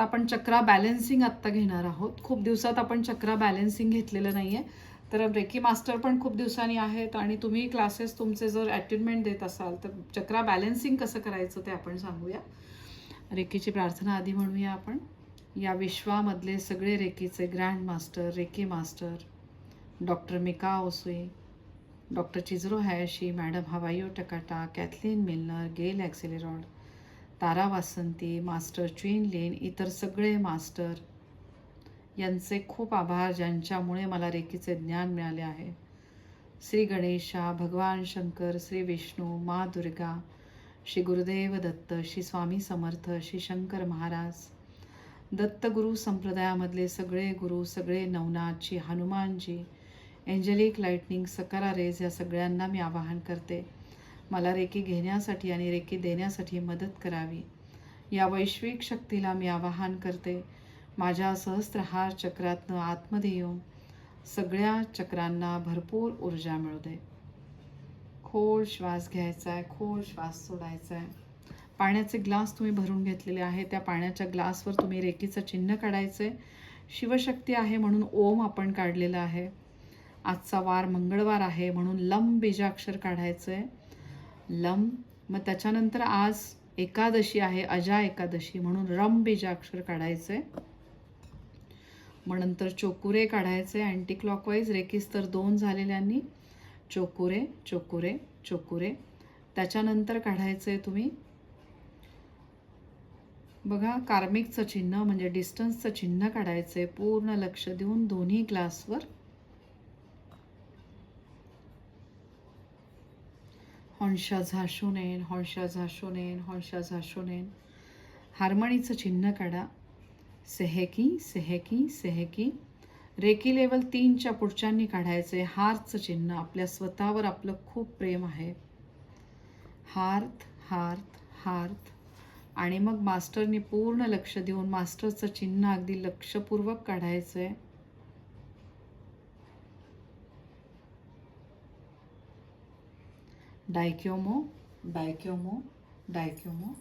आता आपण चक्रा बॅलेन्सिंग आत्ता घेणार आहोत. खूप दिवसात आपण चक्रा बॅलेन्सिंग घेतलेलं नाही आहे तर ब्रेकी मास्टर पण खूप दिवसांनी आहेत आणि तुम्ही क्लासेस तुमचे जर अटेनमेंट देत असाल तर चक्रा बॅलेन्सिंग कसं करायचं ते आपण सांगूया. रेकीची प्रार्थना आधी म्हणूया आपण. या विश्वामधले सगळे रेकीचे grand master Reiki master doctor Mika Usui doctor Chujiro Hayashi madam Hawayo Takata Kathleen Milner Gail Axelrod तारा वासंती मास्टर चुईन लेन इतर सगळे मास्टर यांचे खूप आभार ज्यांच्यामुळे मला रेखीचे ज्ञान मिळाले आहे. श्री गणेशा भगवान शंकर श्री विष्णू मा दुर्गा श्री गुरुदेव दत्त श्री स्वामी समर्थ श्री शंकर महाराज दत्तगुरू संप्रदायामधले सगळे गुरु सगळे Navnathji Hanumanji angelic lightning Sakara rays या सगळ्यांना मी आवाहन करते. मला रेकी घेण्यासाठी आणि रेकी देण्यासाठी मदत करावी. या वैश्विक शक्तीला मी आवाहन करते. माझ्या सहस्त्रहार चक्रातनं आतमध्ये येऊन सगळ्या चक्रांना भरपूर ऊर्जा मिळू दे खोल श्वास घ्यायचा आहे खोल श्वास सोडायचा आहे पाण्याचे ग्लास तुम्ही भरून घेतलेले आहे त्या पाण्याच्या ग्लासवर तुम्ही रेकीचं चिन्ह काढायचं आहे शिवशक्ती आहे म्हणून ओम आपण काढलेलं आहे. आजचा वार मंगळवार आहे म्हणून लंब बीजाक्षर काढायचं आहे लम. मग त्याच्यानंतर आज एकादशी आहे अजा एकादशी म्हणून रम बीजाक्षर काढायचं. आहे मग नंतर चोकुरे काढायचे अँटी क्लॉकवाईज रेकीस तर दोन झालेल्यांनी. चोकुरे चोकुरे चोकुरे. त्याच्यानंतर काढायचं आहे तुम्ही. बघा कार्मिकचं चिन्ह म्हणजे डिस्टन्सचं चिन्ह काढायचं आहे पूर्ण लक्ष देऊन दोन्ही ग्लासवर हंशा झाशोनेन नेन झाशोनेन झाशू झाशोनेन हार्मणीचं चिन्ह काढा. सेहेकी सेहेकी सेहेकी. रेकी लेवल तीनच्या पुढच्यांनी काढायचे हार्टचं चिन्ह आपल्या स्वतःवर आपलं खूप प्रेम आहे. हार्थ हार्थ हार्थ. आणि मग मास्टरनी पूर्ण लक्ष देऊन मास्टरचं चिन्ह अगदी लक्षपूर्वक काढायचं आहे डायक्योमो डायक्योमो डायक्योमो.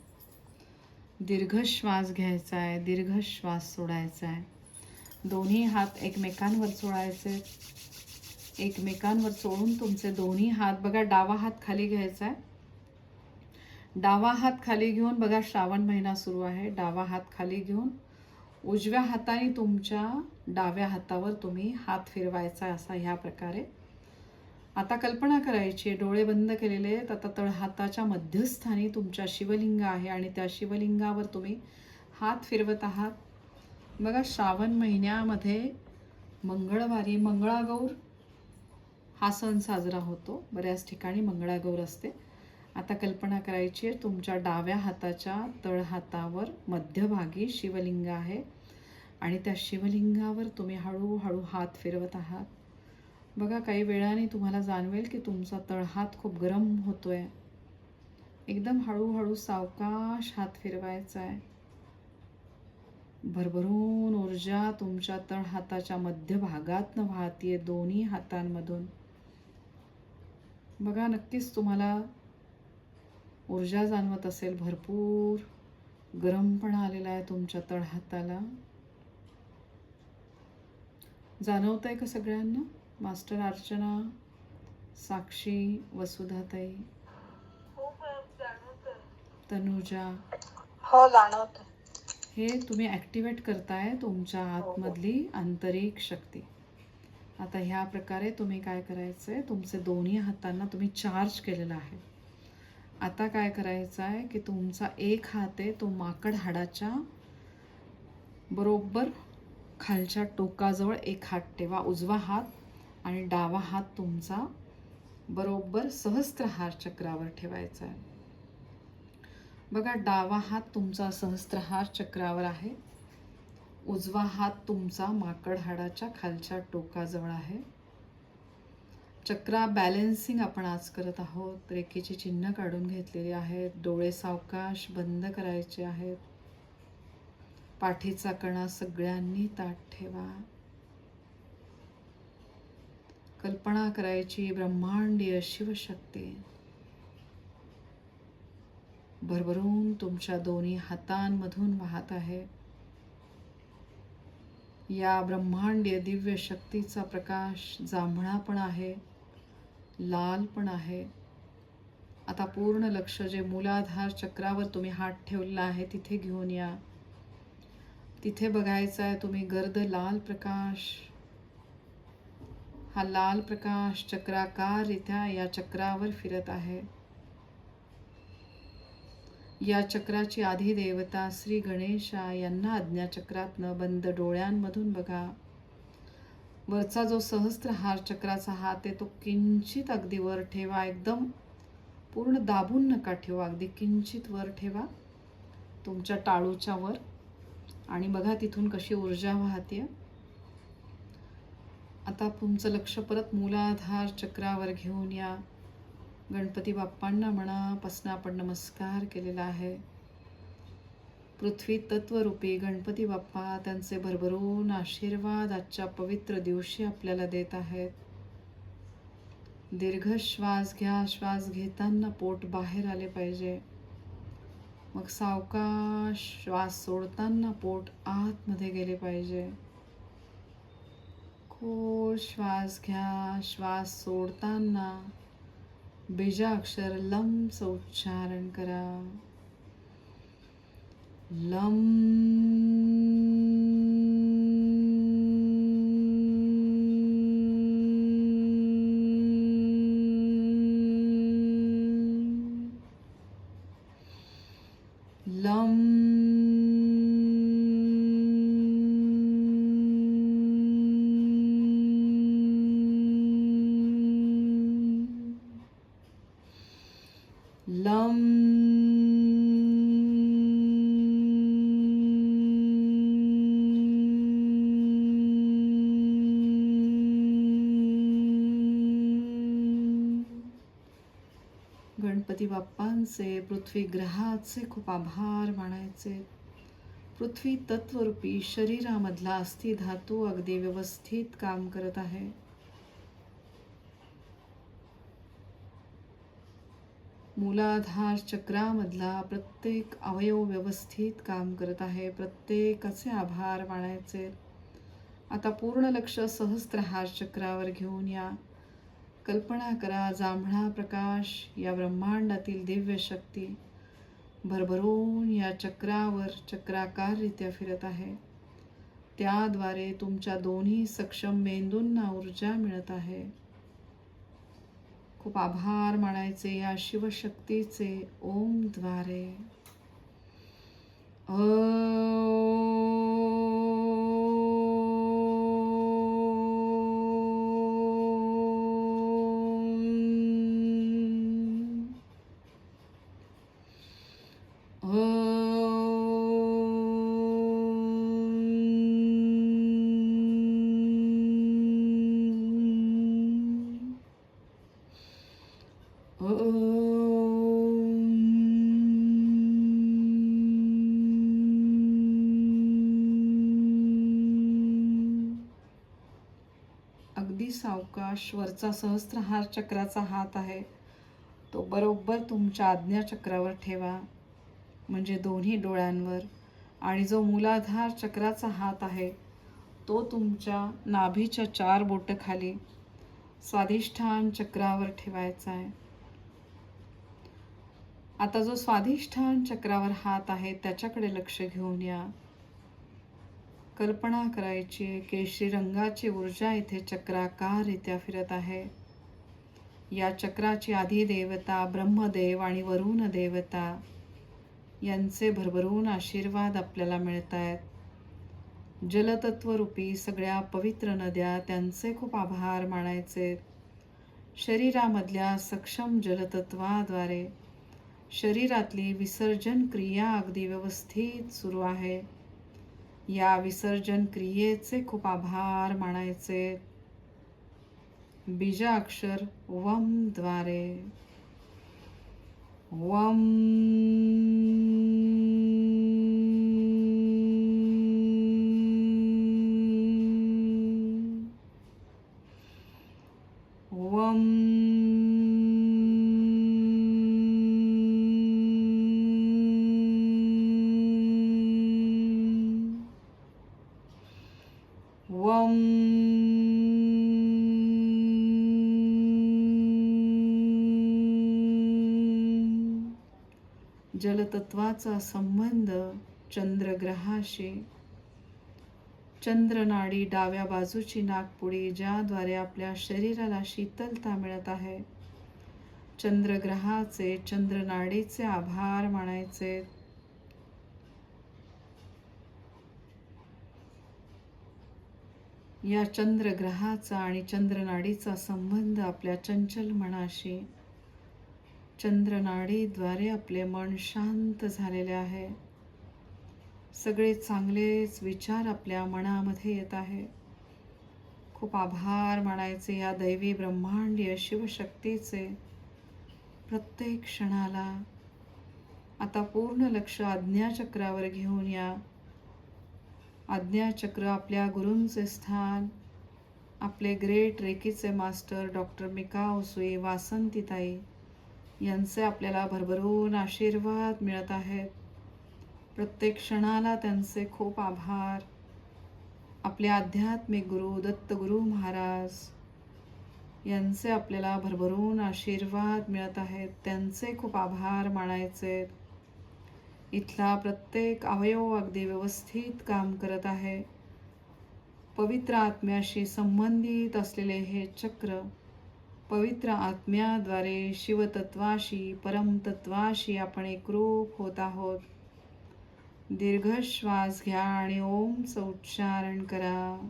दीर्घ श्वास घ्यायचा आहे दीर्घ श्वास सोडायचा आहे दोन्ही हात एकमेकांवर सोडायचे. एकमेकांवर सोडून तुमचे दोन्ही हात बघा डावा हात खाली घ्यायचा आहे डावा हात खाली घेऊन बघा श्रावण महिना सुरू आहे. डावा हात खाली घेऊन उजव्या हाताने तुमच्या डाव्या हातावर तुम्ही हात फिरवायचा असा ह्या प्रकारे आता कल्पना करायची डोळे बंद केलेले आहेत. आता तळहाताच्या मध्यस्थानी तुमच्या शिवलिंग आहे आणि त्या शिवलिंगावर तुम्ही हात फिरवत आहात. बघा श्रावण महिन्यामध्ये मंगळवारी मंगळागौर हा सण साजरा होतो. बऱ्याच ठिकाणी मंगळागौर असते. आता कल्पना करायची आहे. तुमच्या डाव्या हाताच्या तळहातावर मध्यभागी शिवलिंग आहे आणि त्या शिवलिंगावर तुम्ही हळूहळू हात फिरवत आहात. बघा काही वेळाने तुम्हाला जाणवेल की तुमचा तळहात खूप गरम होतोय. एकदम हळूहळू सावकाश हात फिरवायचा आहे. भरभरून ऊर्जा तुमच्या तळहाताच्या मध्यभागातनं वाहतीये दोन्ही हातांमधून. बघा नक्कीच तुम्हाला ऊर्जा जाणवत असेल. भरपूर गरमपणा आलेला आहे तुमच्या तळहाताला जाणवत आहे का सगळ्यांना? मास्टर अर्चना साक्षी वसुधाताई तनुजा. हो जाणवत हे तुम्ही ॲक्टिवेट करताय तुमच्या आतमधली आंतरिक शक्ती. आता ह्या प्रकारे तुम्ही काय करायचं आहे तुमचे दोन्ही हातांना तुम्ही चार्ज केलेला आहे. आता काय करायचं आहे की तुमचा एक हात आहे तो माकड हाडाच्या बरोबर खालच्या टोकाजवळ एक हात ठेवा उजवा हात. आणि डावा हात तुमचा बरोबर सहस्त्रहार चक्रावर ठेवायचा आहे. बघा डावा हात तुमचा सहस्त्रहार चक्रावर आहे. उजवा हात तुमचा माकड हाडाच्या खालच्या टोकाजवळ आहे. चक्रा बॅलेन्सिंग आपण आज करत आहोत. रेखेची चिन्ह काढून घेतलेली आहेत. डोळे सावकाश बंद करायचे आहेत. पाठीचा कणा सगळ्यांनी ताट ठेवा. कल्पना करायची ब्रह्मांडीय शिवशक्ती. भरभरून तुमच्या दोन्ही हातांमधून वाहत आहे. या ब्रह्मांडीय दिव्य शक्तीचा प्रकाश जांभळा पण आहे लाल पण आहे. आता पूर्ण लक्ष जे मूलाधार चक्रावर तुम्ही हात ठेवलेला आहे तिथे घेऊन या. तिथे बघायचं आहे तुम्ही गर्द लाल प्रकाश हा लाल प्रकाश चक्राकाररित्या या चक्रावर फिरत आहे. या चक्राची आधी देवता श्री गणेशा यांना आज्ञाचक्रातनं बंद डोळ्यांमधून बघा. वरचा जो सहस्त्रहार चक्राचा हात आहे तो किंचित अगदी वर ठेवा. एकदम पूर्ण दाबून नका ठेवा. अगदी किंचित वर ठेवा. तुमच्या टाळूच्या वर. आणि बघा तिथून कशी ऊर्जा वाहते आता तुमचं लक्ष परत मूलाधार चक्रावर घेऊन या. गणपती बाप्पांना मनापासून आपण नमस्कार केलेला आहे. पृथ्वी तत्वरूपी गणपती बाप्पा त्यांचे भरभरून आशीर्वाद आजच्या पवित्र दिवशी आपल्याला देत आहेत. दीर्घ श्वास घ्या श्वास घेताना पोट बाहेर आले पाहिजे. मग सावकाश श्वास सोडताना पोट आतमध्ये गेले पाहिजे. खोल श्वास घ्या श्वास सोडताना बीजाक्षर लमचं उच्चारण करा. लम लम गणपती बाप्पांचे पृथ्वी ग्रहाचे खूप आभार मानायचे. पृथ्वी तत्वरूपी शरीरामधला अस्थि धातू अगदी व्यवस्थित काम करत आहे. मूलाधार चक्रामधला प्रत्येक अवयव व्यवस्थित काम करत आहे. प्रत्येकाचे आभार मानायचे. आता पूर्ण लक्ष सहस्त्रहार चक्रावर घेऊन या. कल्पना करा जांभळा प्रकाश या ब्रह्मांडातील दिव्य शक्ती. भरभरून या चक्रावर चक्राकाररित्या फिरत आहे. त्याद्वारे तुमच्या दोन्ही सक्षम मेंदूंना ऊर्जा मिळत आहे. खूप आभार मानायचे या शिवशक्तीचे ओमद्वारे अगदी सावकाश वरचा सहस्त्रहार चक्राचा हात आहे. तो बरोबर तुमच्या आज्ञाचक्रावर ठेवा. म्हणजे दोन्ही डोळ्यांवर. आणि जो मूलाधार चक्राचा हात आहे तो तुमच्या नाभीच्या चार बोटखाली स्वाधिष्ठान चक्रावर ठेवायचा आहे. आता जो स्वाधिष्ठान चक्रावर हात आहे त्याच्याकडे लक्ष घेऊन या. कल्पना करायची केशरी रंगाची ऊर्जा इथे चक्राकाररित्या फिरत आहे. या चक्राची आधी देवता ब्रह्मदेव आणि वरुण देवता यांचे भरभरून आशीर्वाद आपल्याला मिळत आहेत जलतत्वरूपी सगळ्या पवित्र नद्या त्यांचे खूप आभार मानायचे. शरीरामधल्या सक्षम जलतत्वाद्वारे शरीरातली विसर्जन क्रिया अगदी व्यवस्थित सुरू आहे. या विसर्जन क्रियेचे खूप आभार मानायचे. बीजाक्षर वमद्वारे वम वम वम जलतत्वाचा संबंध चंद्रग्रहाशी. चंद्रनाडी डाव्या बाजूची नागपुडी ज्याद्वारे आपल्या शरीराला शीतलता मिळत आहे. चंद्रग्रहाचे चंद्रनाडीचे आभार मानायचे. या चंद्रग्रहाचा आणि चंद्रनाडीचा संबंध आपल्या चंचल मनाशी. चंद्रनाडीद्वारे आपले मन शांत झालेले आहे. सगळे चांगलेच विचार आपल्या मनामध्ये येत आहे. खूप आभार मानायचे या दैवी ब्रह्मांडीय शिवशक्तीचे. प्रत्येक क्षणाला आता पूर्ण लक्ष आज्ञाचक्रावर घेऊन या आज्ञाचक्र आपल्या गुरूंचे स्थान. आपले great रेकीचे master doctor Mika Usui Vasantitai यांचे आपल्याला भरभरून आशीर्वाद मिळत आहेत. प्रत्येक क्षणाला त्यांचे खूप आभार. आपले आध्यात्मिक गुरु दत्तगुरु महाराज यांचे आपल्याला भरभरून आशीर्वाद मिळत आहेत. त्यांचे खूप आभार मानायचे इथला प्रत्येक अवयव अगदी व्यवस्थित काम करत आहे. पवित्र आत्म्याशी संबंधित असलेले हे चक्र पवित्र आत्म्याद्वारे शिवतत्वाशी परमतत्वाशी आपण एकरूप होत आहोत. दीर्घ श्वास घ्या आणि ओमचं उच्चारण करा.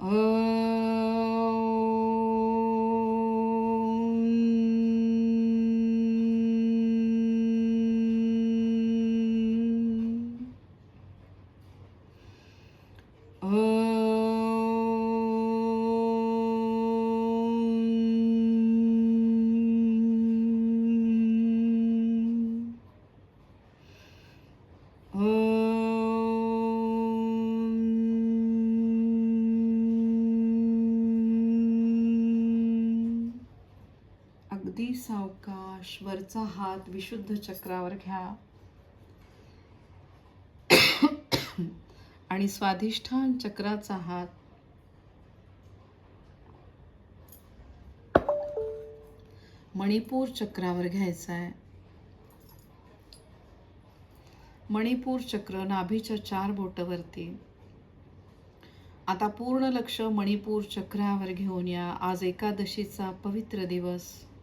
ओ... वरचा हात विशुद्ध चक्रावर घ्या. आणि स्वाधिष्ठान चक्राचा हात. मणिपूर चक्रावर घ्यायचा आहे मणिपूर चक्र नाभीच्या चार बोटवरती. आता पूर्ण लक्ष मणिपूर चक्रावर घेऊन या. आज एकादशीचा पवित्र दिवस.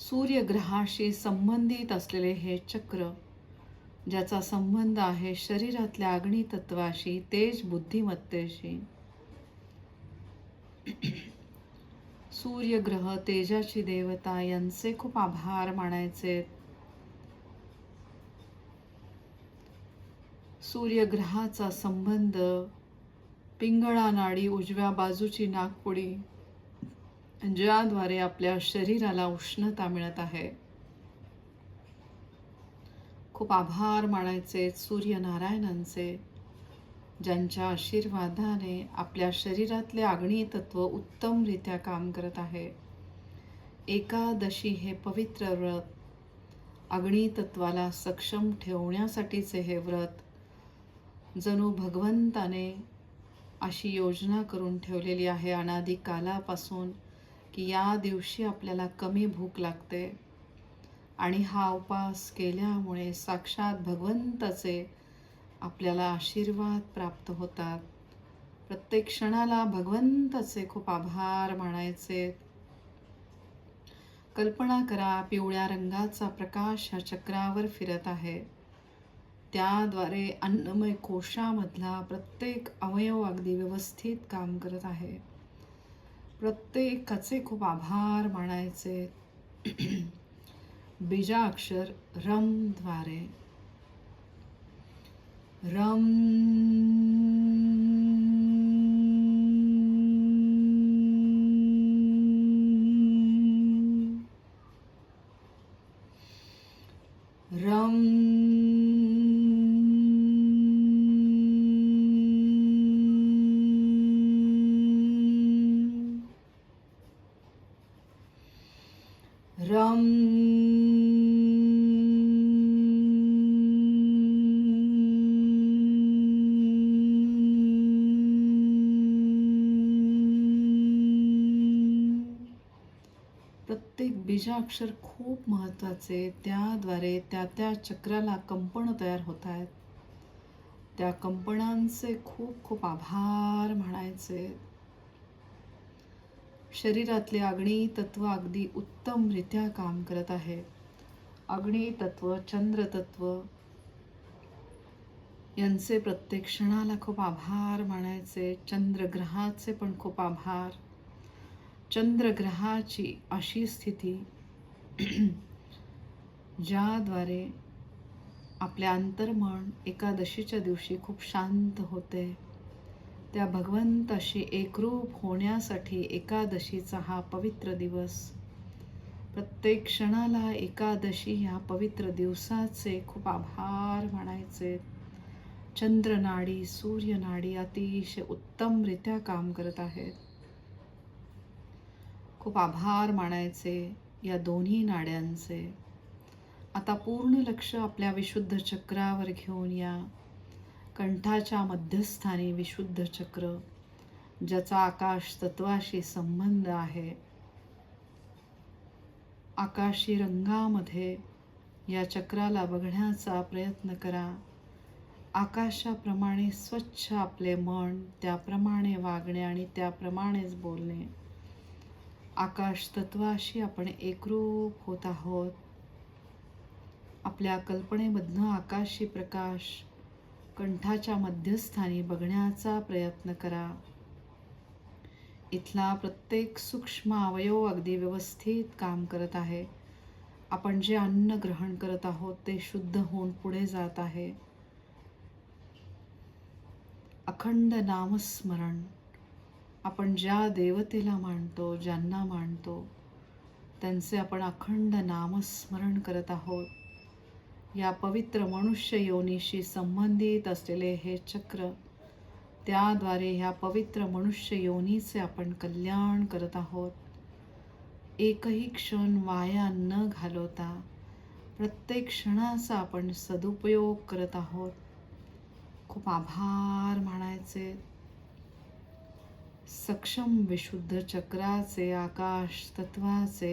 सूर्यग्रहाशी संबंधित असलेले हे चक्र ज्याचा संबंध आहे शरीरातल्या अग्नितत्वाशी तेज बुद्धिमत्तेशी. सूर्यग्रह तेजाची देवता यांचे खूप आभार मानायचे. सूर्यग्रहाचा संबंध पिंगळा नाडी उजव्या बाजूची नागपुडी ज्याद्वारे आपल्या शरीराला उष्णता मिळत आहे. खूप आभार मानायचे सूर्यनारायणांचे ज्यांच्या आशीर्वादाने आपल्या शरीरातले आग्नेय तत्व उत्तमरित्या काम करत आहे. एकादशी हे पवित्र व्रत अग्नी तत्वाला सक्षम ठेवण्यासाठीचे हे व्रत जणू भगवंताने अशी योजना करून ठेवलेली आहे अनादी कालापासून की या दिवशी आपल्याला कमी भूक लागते. आणि हा उपास केल्यामुळे साक्षात भगवंताचे आपल्याला आशीर्वाद प्राप्त होतात. प्रत्येक क्षणाला भगवंताचे खूप आभार मानायचे. कल्पना करा पिवळ्या रंगाचा प्रकाश ह्या चक्रावर फिरत आहे. त्याद्वारे अन्नमय कोशामधला प्रत्येक अवयव अगदी व्यवस्थित काम करत आहे. प्रत्येकाचे खूप आभार मानायचे. बीजाक्षर रमद्वारे. रम रम प्रत्येक बीजाक्षर खूप महत्त्वाचे. त्याद्वारे त्या त्या चक्राला कंपनं तयार होत आहेत. त्या कंपनांचे खूप खूप आभार म्हणायचे. शरीरातले अग्नी तत्व अगदी उत्तमरित्या काम करत आहे. अग्नी तत्व चंद्रतत्व यांचे प्रत्येक क्षणाला खूप आभार मानायचे चंद्रग्रहाचे पण खूप आभार. चंद्रग्रहाची अशी स्थिती ज्याद्वारे आपले अंतर्मन एकादशीच्या दिवशी खूप शांत होते. त्या भगवंताशी एकरूप होण्यासाठी एकादशीचा हा पवित्र दिवस प्रत्येक क्षणाला एकादशी ह्या पवित्र दिवसाचे खूप आभार म्हणायचे चंद्रनाडी सूर्यनाडी अतिशय उत्तमरित्या काम करत आहेत. खूप आभार मानायचे या दोन्ही नाड्यांचे. आता पूर्ण लक्ष आपल्या विशुद्ध चक्रावर घेऊन या कंठाच्या मध्यस्थानी विशुद्ध चक्र ज्याचा आकाश तत्वाशी संबंध आहे. आकाशी रंगामध्ये या चक्राला बघण्याचा प्रयत्न करा. आकाशाप्रमाणे स्वच्छ आपले मन त्याप्रमाणे वागणे आणि त्याप्रमाणेच बोलणे. आकाश तत्वाशी आपण एकरूप होत आहोत. आपल्या कल्पनेमधनं आकाशी प्रकाश कंठाच्या मध्यस्थानी बघण्याचा प्रयत्न करा. इथला प्रत्येक सूक्ष्म अवयव अगदी व्यवस्थित काम करत आहे. आपण जे अन्न ग्रहण करत आहोत ते शुद्ध होऊन पुढे जात आहे. अखंड नामस्मरण. आपण ज्या देवतेला मानतो ज्यांना मानतो त्यांचे आपण अखंड नामस्मरण करत आहोत. या पवित्र मनुष्य योनीशी संबंधित असलेले हे चक्र त्याद्वारे ह्या पवित्र मनुष्य योनीचे आपण कल्याण करत आहोत. एकही क्षण वाया न घालवता प्रत्येक क्षणाचा आपण सदुपयोग करत आहोत. खूप आभार मानायचे. सक्षम विशुद्ध चक्राचे आकाश तत्वाचे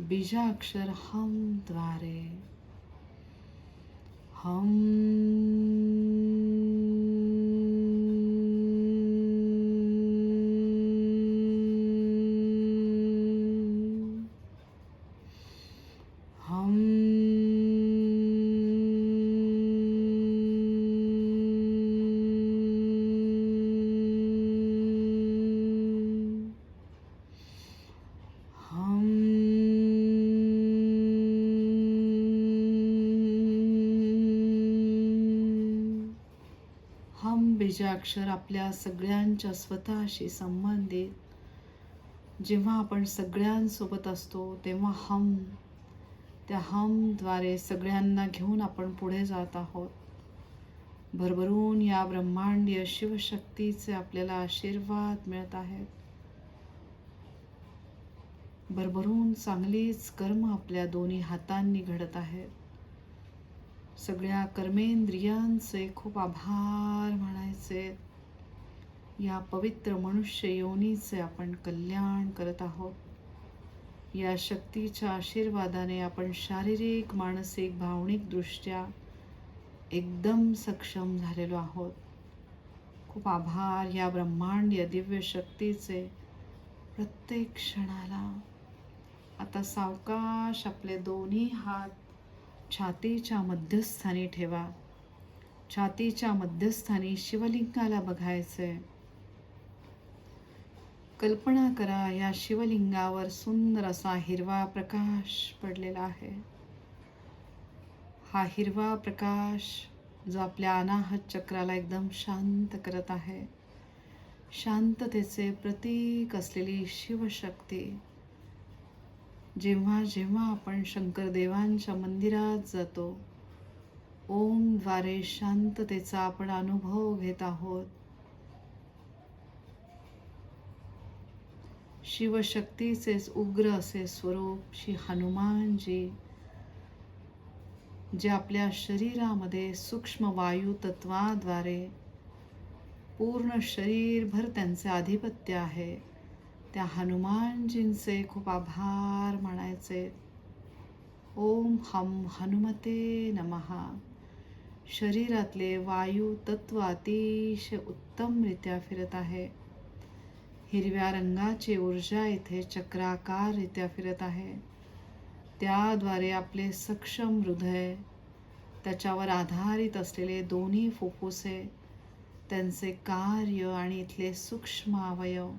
बीजाक्षर हमद्वारे हम हम अक्षर आपल्या सगळ्यांच्या स्वतःशी संबंधित. जेव्हा आपण सगळ्यांसोबत असतो तेव्हा हम त्या हमद्वारे सगळ्यांना घेऊन आपण पुढे जात आहोत. भरभरून या ब्रह्मांडीय शिवशक्तीचे आपल्याला आशीर्वाद मिळत आहेत. भरभरून चांगलीच कर्म आपल्या दोन्ही हातांनी घडत आहेत. सगळ्या कर्मेंद्रियांचे खूप आभार म्हणायचे. या पवित्र मनुष्य योनीचे आपण कल्याण करत आहोत. या शक्तीच्या आशीर्वादाने आपण शारीरिक मानसिक भावनिक दृष्ट्या एकदम सक्षम झालेलो आहोत. खूप आभार या ब्रह्मांडीय दिव्य शक्तीचे प्रत्येक क्षणाला. आता सावकाश आपले दोन्ही हात छातीच्या मध्यस्थानी ठेवा. छातीच्या मध्यस्थानी शिवलिंगाला बघायचंय. कल्पना करा या शिवलिंगावर सुंदर असा हिरवा प्रकाश पडलेला आहे. हा हिरवा प्रकाश जो आपल्या अनाहत चक्राला एकदम शांत करत आहे. शांततेचे प्रतीक असलेली शिवशक्ती. जेव्हा जेव्हा आपण शंकरदेवांच्या मंदिरात जातो ओमद्वारे शांततेचा आपण अनुभव घेत आहोत. शिवशक्तीचेच उग्र असे स्वरूप श्री हनुमानजी जे आपल्या शरीरामध्ये सूक्ष्म वायू तत्वाद्वारे पूर्ण शरीरभर त्यांचे आधिपत्य आहे. त्या हनुमानजींचे खूप आभार मानायचे. ओम हम हनुमते नमहा शरीरातले वायू तत्व अतिशय उत्तमरित्या फिरत आहे. हिरव्या रंगाची ऊर्जा इथे चक्राकाररित्या फिरत आहे. त्याद्वारे आपले सक्षम हृदय त्याच्यावर आधारित असलेले दोन्ही फुफ्फुसे त्यांचे कार्य आणि इथले सूक्ष्म अवयव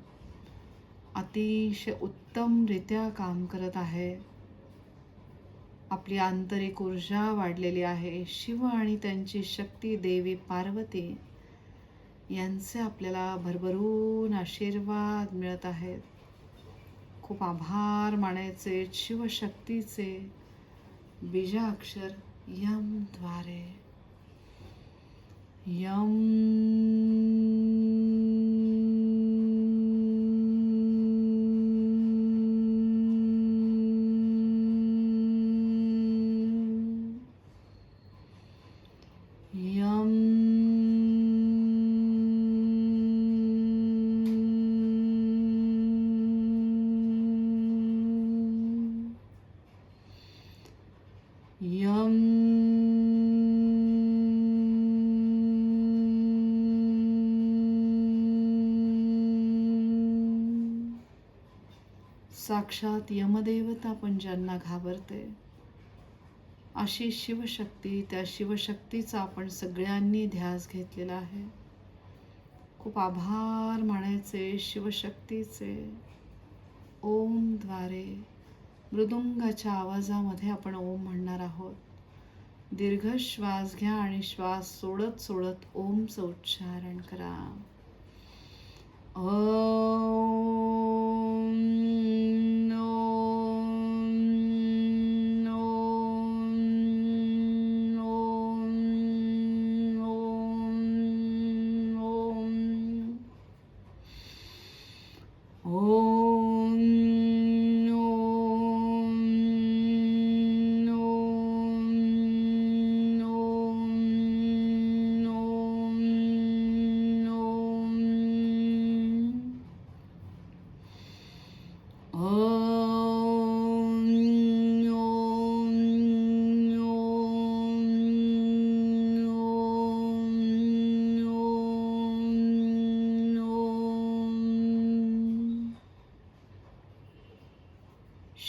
अतिशय उत्तमरित्या काम करत आहे. आपली आंतरिक ऊर्जा वाढलेली आहे. शिव आणि त्यांची शक्ती देवी पार्वती यांचे आपल्याला भरभरून आशीर्वाद मिळत आहेत. खूप आभार मानायचे शिवशक्तीचे बीजाक्षर यमद्वारे यम साक्षात यमदेवता पण ज्यांना घाबरते अशी शिवशक्ती त्या शिवशक्तीचा आपण सगळ्यांनी ध्यास घेतलेला आहे. खूप आभार मानायचे शिवशक्तीचे. ओमद्वारे मृदुंगाच्या आवाजामध्ये आपण ओम म्हणणार आहोत. दीर्घ श्वास घ्या आणि श्वास सोडत सोडत ओमचं उच्चारण करा. ओम ओम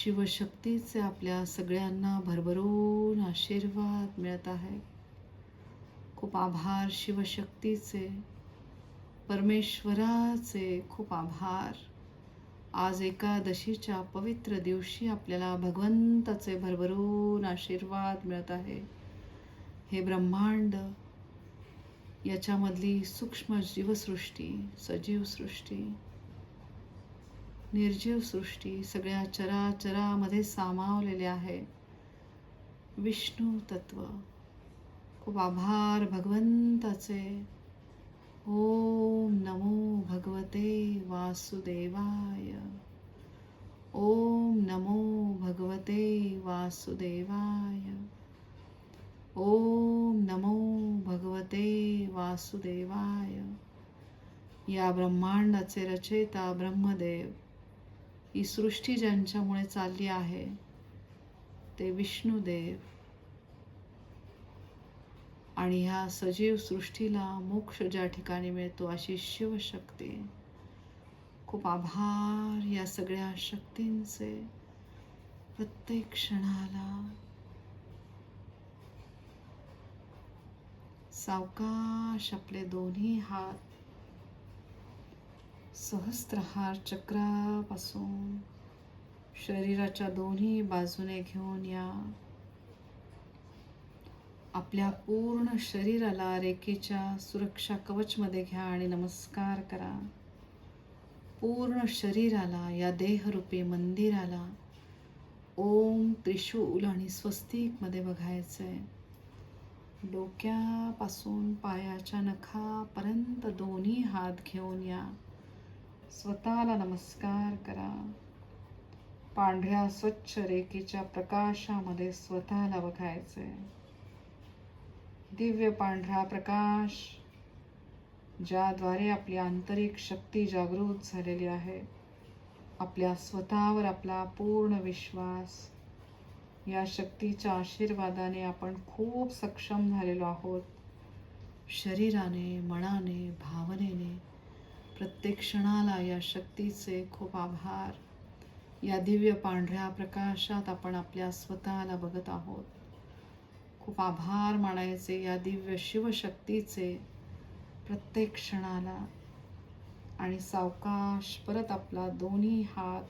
शिवशक्तीचे आपल्या सगळ्यांना भरभरून आशीर्वाद मिळत आहे. खूप आभार शिवशक्तीचे. परमेश्वराचे खूप आभार. आज एकादशीच्या पवित्र दिवशी आपल्याला भगवंताचे भरभरून आशीर्वाद मिळत आहे. हे ब्रह्मांड याच्यामधली सूक्ष्म जीवसृष्टी सजीव सृष्टी निर्जीव सृष्टी सगळ्या चराचरामध्ये सामावलेले आहे. विष्णू तत्व. खूप आभार भगवंताचे. ओम नमो भगवते वासुदेवाय. ओम नमो भगवते वासुदेवाय. ओम नमो भगवते वासुदेवाय. या ब्रह्मांडाचे रचयिता ब्रह्मदेव. ही सृष्टी ज्यांच्यामुळे चालली आहे ते विष्णुदेव. आणि ह्या सजीव सृष्टीला मोक्ष ज्या ठिकाणी मिळतो अशी शिवशक्ती. खूप आभार या सगळ्या शक्तींचे. प्रत्येक क्षणाला सावकाश आपले दोन्ही हात सहस्त्रहार चक्रापासून शरीराच्या दोन्ही बाजूने घेऊन या. आपल्या पूर्ण शरीराला रेखेच्या सुरक्षा कवचमध्ये घ्या आणि नमस्कार करा. पूर्ण शरीराला या देहरूपी मंदिराला ओम त्रिशूल आणि स्वस्तिकमध्ये बघायचंय. डोक्यापासून पायाच्या नखापर्यंत दोन्ही हात घेऊन या. स्वतःला नमस्कार करा. पांढऱ्या स्वच्छ रेखेच्या प्रकाशामध्ये स्वतःला बघायचंय. दिव्य पांढरा प्रकाश ज्याद्वारे आपली आंतरिक शक्ती जागृत झालेली आहे. आपल्या स्वतःवर आपला पूर्ण विश्वास. या शक्तीच्या आशीर्वादाने आपण खूप सक्षम झालेलो आहोत. शरीराने मनाने भावनेने प्रत्येक क्षणाला या शक्तीचे खूप आभार. या दिव्य पांढऱ्या प्रकाशात आपण आपल्या स्वतःला बघत आहोत. खूप आभार मानायचे या दिव्य शिवशक्तीचे प्रत्येक क्षणाला. आणि सावकाश परत आपला दोन्ही हात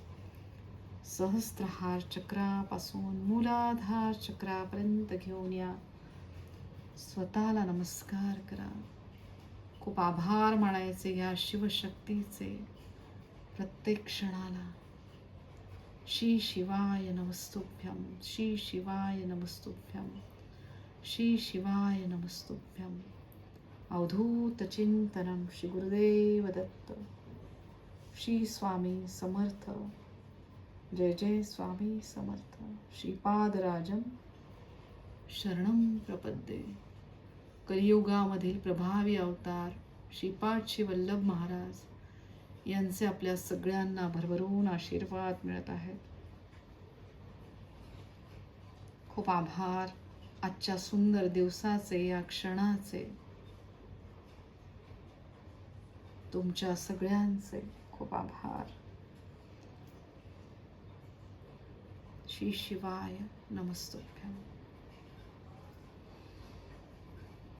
सहस्त्रहार चक्रापासून मूलाधार चक्रापर्यंत घेऊन या. स्वतःला नमस्कार करा. खूप आभार मानायचे या शिवशक्तीचे प्रत्येक क्षणाला. श्री शिवाय नमस्तुभ्यम श्री शिवाय नमस्तुभ्यम श्री शिवाय नमस्तुभ्यम अवधूत चिंतनम श्री गुरुदेव दत्त श्री स्वामी समर्थ जय जय स्वामी समर्थ. श्रीपादराजम शरणं प्रपद्ये. कलियुगामधील प्रभावी अवतार श्रीपादशी वल्लभ महाराज यांचे आपल्या सगळ्यांना भरभरून आशीर्वाद मिळत आहेत. खूप आभार. आजच्या सुंदर दिवसाचे या क्षणाचे तुमच्या सगळ्यांचे खूप आभार. श्री शिवाय नमस्तुभ्यम.